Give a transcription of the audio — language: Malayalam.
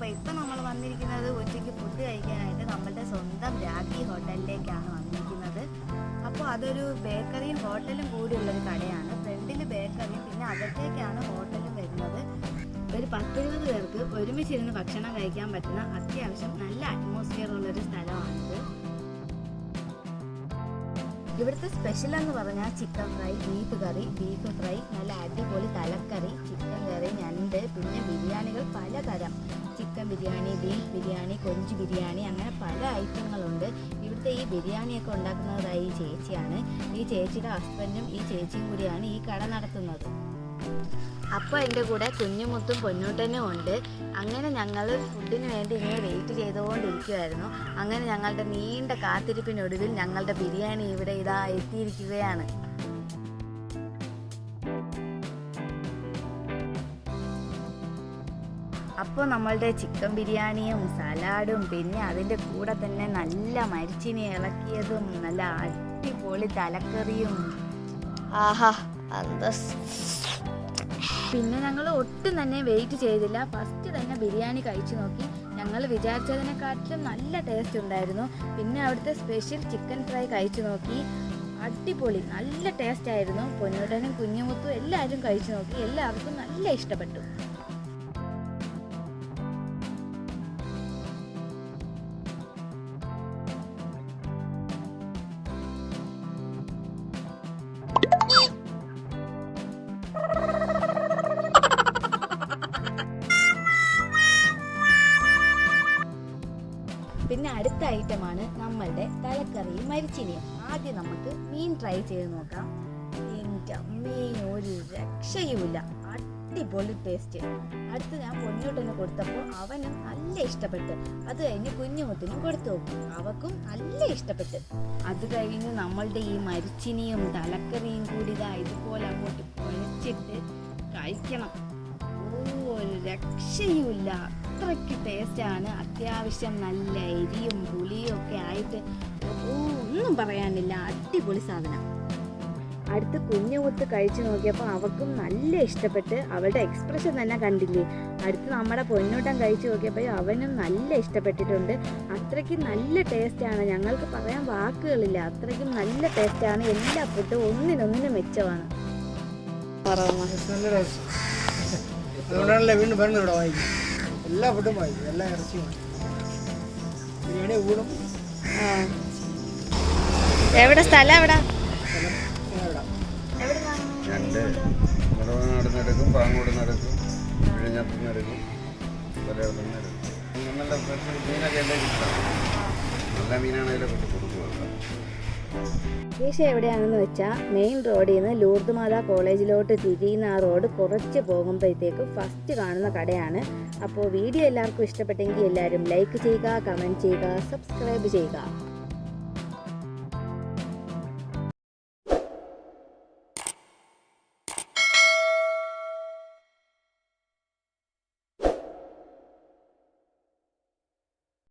അപ്പൊ ഇപ്പൊ നമ്മൾ വന്നിരിക്കുന്നത് ഉച്ചയ്ക്ക് ഫുഡ് കഴിക്കാനായിട്ട് നമ്മളുടെ സ്വന്തം രാഖി ഹോട്ടലിലേക്കാണ് വന്നിരിക്കുന്നത്. അപ്പോൾ അതൊരു ബേക്കറിയും ഹോട്ടലും കൂടിയുള്ളൊരു കടയാണ്. ഫ്രണ്ടിൽ ബേക്കറിയും പിന്നെ അകത്തേക്കാണ് ഹോട്ടലും വരുന്നത്. ഒരു പത്തിരുപത് പേർക്ക് ഒരുമിച്ചിരുന്ന് ഭക്ഷണം കഴിക്കാൻ പറ്റുന്ന അത്യാവശ്യം നല്ല അറ്റ്മോസ്ഫിയർ ഉള്ളൊരു സ്ഥലമാണിത്. ഇവിടുത്തെ സ്പെഷ്യൽ എന്ന് പറഞ്ഞാൽ chicken fry beef curry beef fry നല്ല അടിപൊളി തലക്കറി ചിക്കൻ കറി ഞണ്ട് പിന്നെ ബിരിയാണികൾ പലതരം. ചിക്കൻ ബിരിയാണി ബീഫ് ബിരിയാണി കൊഞ്ച് ബിരിയാണി അങ്ങനെ പല ഐറ്റങ്ങളുണ്ട് ഇവിടുത്തെ ഈ ബിരിയാണിയൊക്കെ ഉണ്ടാക്കുന്നതായി ഈ ചേച്ചിയാണ്. ഈ ചേച്ചിയുടെ ഹസ്ബൻഡും ഈ ചേച്ചിയും കൂടിയാണ് ഈ കട നടത്തുന്നത്. അപ്പോൾ എന്റെ കൂടെ കുഞ്ഞുമുത്തും പൊന്നൂട്ടനും ഉണ്ട്. അങ്ങനെ ഞങ്ങൾ ഫുഡിന് വേണ്ടി ഇങ്ങനെ വെയിറ്റ് ചെയ്തുകൊണ്ടിരിക്കുവായിരുന്നു. അങ്ങനെ ഞങ്ങളുടെ നീണ്ട കാത്തിരിപ്പിനൊടുവിൽ ഞങ്ങളുടെ ബിരിയാണി ഇവിടെ ഇതാ എത്തിയിരിക്കുകയാണ്. അപ്പോൾ നമ്മളുടെ ചിക്കൻ ബിരിയാണിയും സലാഡും പിന്നെ അതിന്റെ കൂടെ തന്നെ നല്ല മരിച്ചിനി ഇളക്കിയതും നല്ല അടിപൊളി തലക്കറിയും. ആഹാ അന്തസ്. പിന്നെ ഞങ്ങൾ ഒട്ടും തന്നെ വെയിറ്റ് ചെയ്തില്ല. ഫസ്റ്റ് തന്നെ ബിരിയാണി കഴിച്ചു നോക്കി. ഞങ്ങൾ വിചാരിച്ചതിനെക്കാട്ടിലും നല്ല ടേസ്റ്റ് ഉണ്ടായിരുന്നു. പിന്നെ അവിടുത്തെ സ്പെഷ്യൽ ചിക്കൻ ഫ്രൈ കഴിച്ചു നോക്കി. അടിപൊളി നല്ല ടേസ്റ്റ് ആയിരുന്നു. പൊന്നുടനും കുഞ്ഞുമുത്തും എല്ലാവരും കഴിച്ചു നോക്കി. എല്ലാവർക്കും നല്ല ഇഷ്ടപ്പെട്ടു. പിന്നെ അടുത്ത ഐറ്റമാണ് നമ്മളുടെ തലക്കറിയും മരിച്ചിനിയും. ആദ്യം നമുക്ക് മീൻ ട്രൈ ചെയ്ത് നോക്കാം. എന്റെ മീൻ ഒരു രക്ഷയുമില്ല. അടിപൊളി ടേസ്റ്റ് അടുത്ത് ഞാൻ പൊന്നോട്ടിന് കൊടുത്തപ്പോൾ അവനും നല്ല ഇഷ്ടപ്പെട്ടു. അത് കഴിഞ്ഞ് കുഞ്ഞുമുത്തിനും കൊടുത്തു. അവക്കും നല്ല ഇഷ്ടപ്പെട്ട്. അത് കഴിഞ്ഞ് നമ്മളുടെ ഈ മരിച്ചിനിയും തലക്കറിയും കൂടി ഇതാ ഇതുപോലെ അങ്ങോട്ട് പൊളിച്ചിട്ട് കഴിക്കണം. ഓ ഒരു രക്ഷയുമില്ല. അത്രയ്ക്ക് ടേസ്റ്റാണ് അത്യാവശ്യം നല്ല എരിയും പുളിയും ഒക്കെ ആയിട്ട് ഒന്നും പറയാനില്ല. അടിപൊളി സാധനം. അടുത്ത് കുഞ്ഞുകുത്ത് കഴിച്ചു നോക്കിയപ്പോൾ അവൾക്കും നല്ല ഇഷ്ടപ്പെട്ട് അവളുടെ എക്സ്പ്രഷൻ തന്നെ കണ്ടില്ലേ? അടുത്ത് നമ്മുടെ പൊന്നൂട്ടം കഴിച്ചു നോക്കിയപ്പോൾ അവനും നല്ല ഇഷ്ടപ്പെട്ടിട്ടുണ്ട്. അത്രയ്ക്ക് നല്ല ടേസ്റ്റാണ് ഞങ്ങൾക്ക് പറയാൻ വാക്കുകളില്ല. അത്രയ്ക്കും നല്ല ടേസ്റ്റാണ് എല്ലാ ഫുഡും ഒന്നിനൊന്നിനും മെച്ചമാണ്. അതുകൊണ്ടാണല്ലേ വീണ്ടും പറഞ്ഞു ഇവിടെ എല്ലാ ഫുഡും പോയി എല്ലാ ഇറച്ചിയും ബിരിയാണി ഊണും. എവിടെ? സ്ഥലം എവിടെ? രണ്ട്. മുളവനാട് നടക്കും പാങ്ങോട് നടക്കും വിഴിഞ്ഞത്ത് നടക്കും പലയിടത്തും നടക്കും. നല്ല ഫ്രഷ് മീനൊക്കെ എല്ലാം കിട്ടാം നല്ല മീനാണെങ്കിലും കൊണ്ട് കൊടുക്കുക ദേശ എവിടെയാണെന്ന് വെച്ചാൽ മെയിൻ റോഡിൽ നിന്ന് ലൂർദ് മാതാ കോളേജിലോട്ട് തിരിയുന്ന ആ റോഡ് കുറച്ച് പോകുമ്പോഴത്തേക്ക് ഫസ്റ്റ് കാണുന്ന കടയാണ്. അപ്പോൾ വീഡിയോ എല്ലാവർക്കും ഇഷ്ടപ്പെട്ടെങ്കിൽ എല്ലാവരും ലൈക്ക് ചെയ്യുക കമന്റ് ചെയ്യുക സബ്സ്ക്രൈബ് ചെയ്യുക.